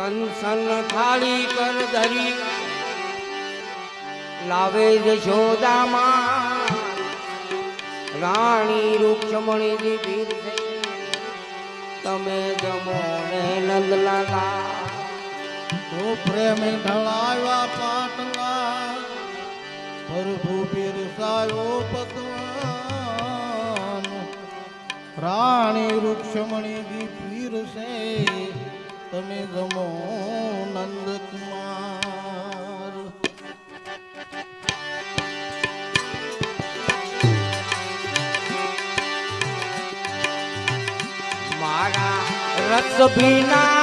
કંસન ખાલી કર ધરી. લાવે જશોદામાં રાણી રૂક્ષમણી દીપીર તમે જમો ને નંદલાલા. તો પ્રેમ ઢળાવ્યા પાટલા. પ્રભુ પીરસાયો પતવાન. રાણી રૂક્ષમણી દીપીર સે તમે ગમો નંદકુમાર મારા રસ ભીના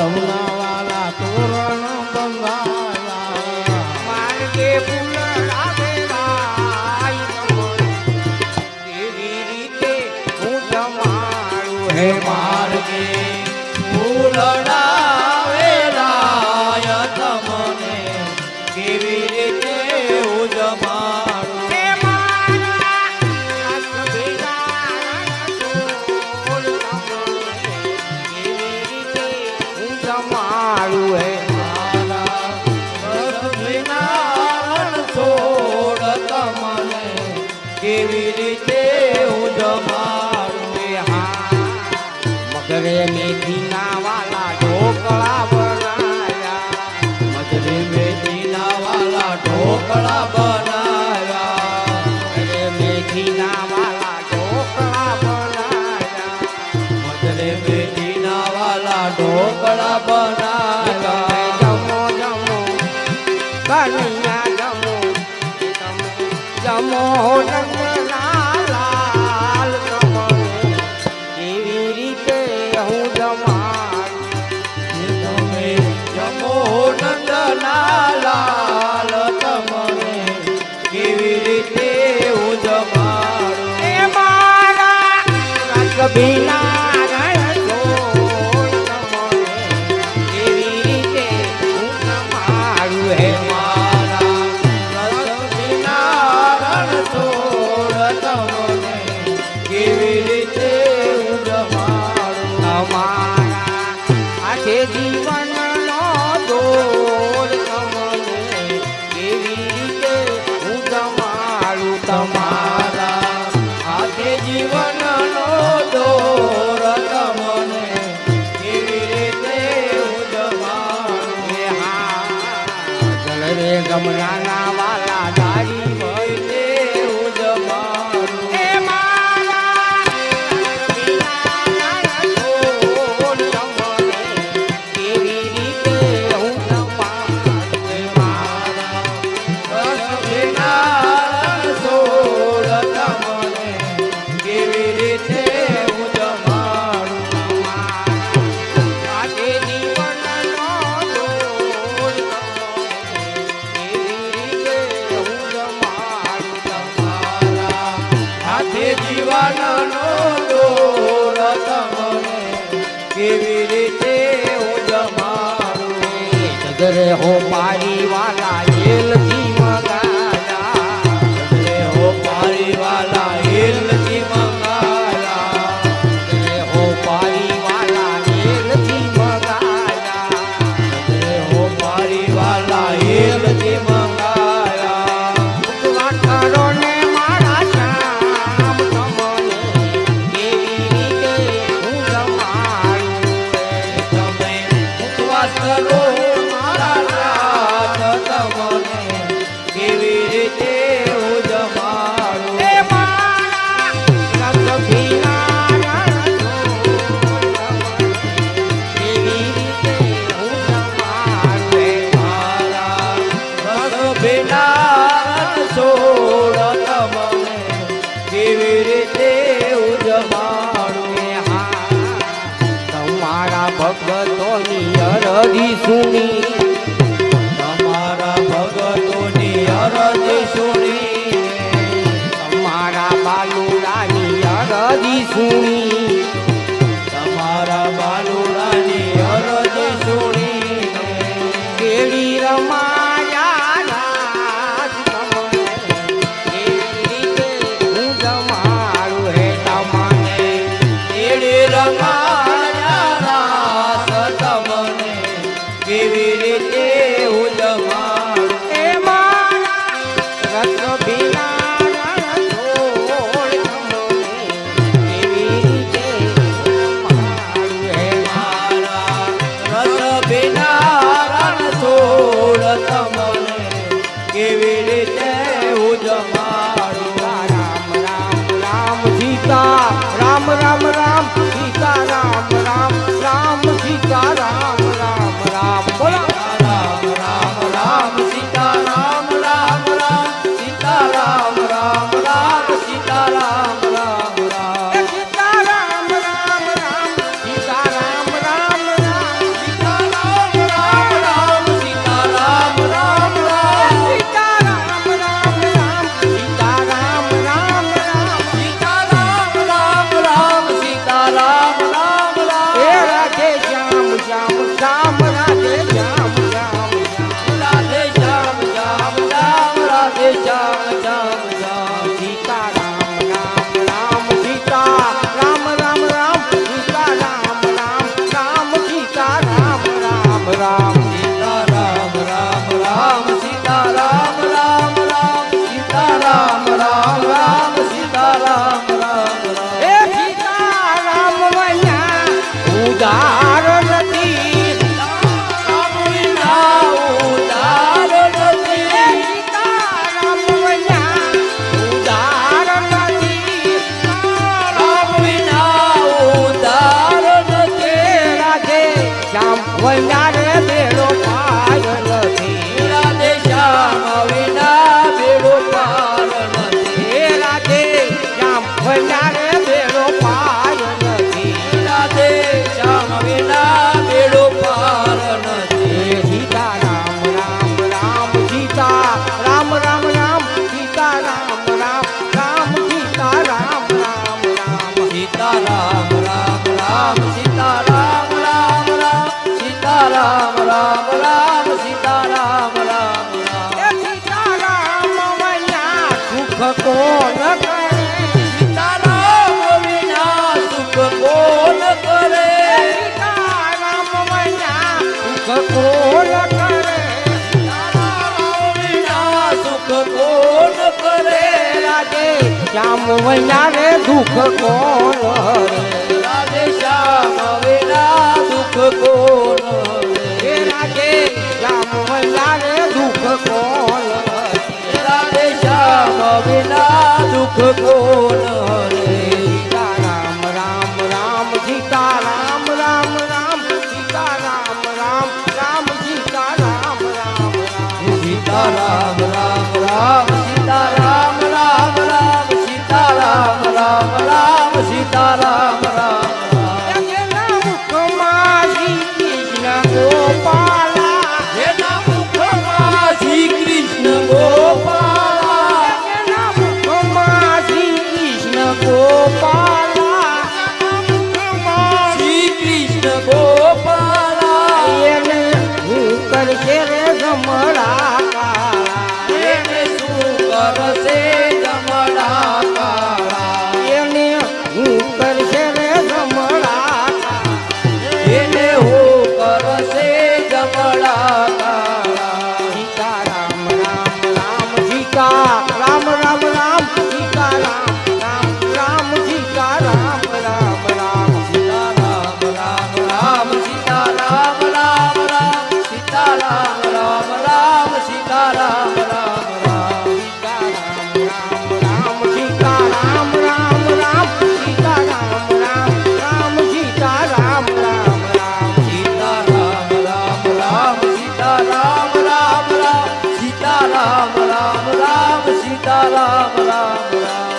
લવના વાલા તોરણ બંગાલા માર્ગે ફૂલ લાવેલા દેવી રીતે હું તમારું હે મા ઢોકળા બનાવ્યા અરે મેથીના વાલા ઢોકળા બનાવ્યા અરે મેથીના વાલા ઢોકળા બનાવ્યા baby. કેવી રીતે હું જમાડું નગરે હોમ અરજી સુણી તમારા ભગતોની અરજી સુણી તમારા બાલુડાની અરજી સુણી શ્યામ વૈયા રે દુઃખ કોણ હરે રાધે શ્યામ વૈયા દુઃખ કોણ હરે રાધે શ્યામ વૈયા રે દુઃખ કોણ રાધે શ્યામ વૈયા દુઃખ કોણ હરે રામ રામ રામ સીતા રામ રામ રામ સીતા રામ રામ আমার राम राम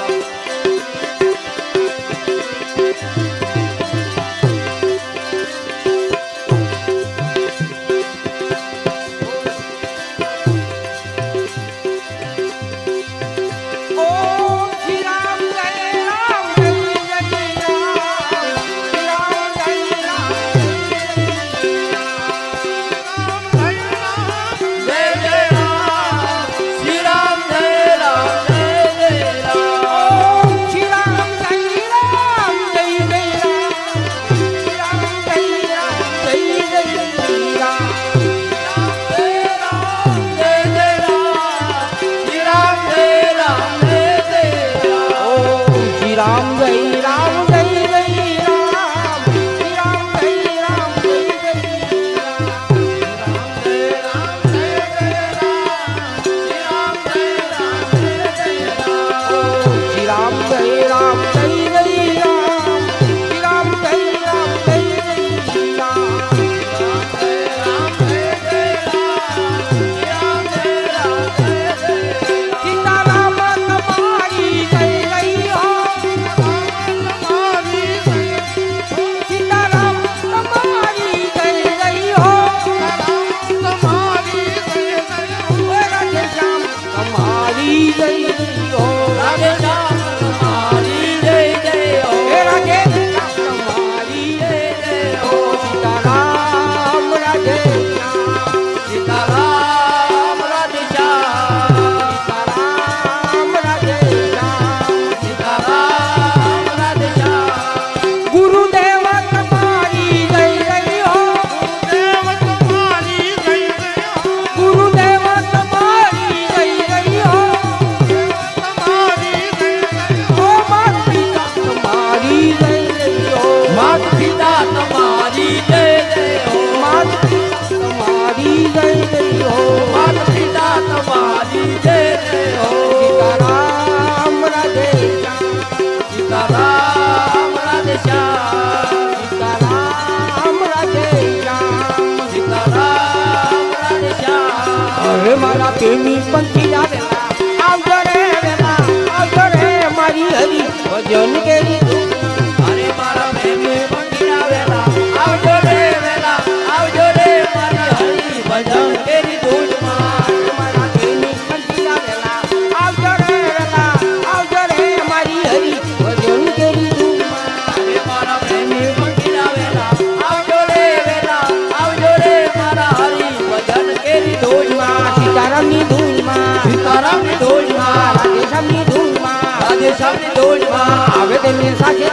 રાધેશ્યામની ધૂનમાં આવે તેમને સાથે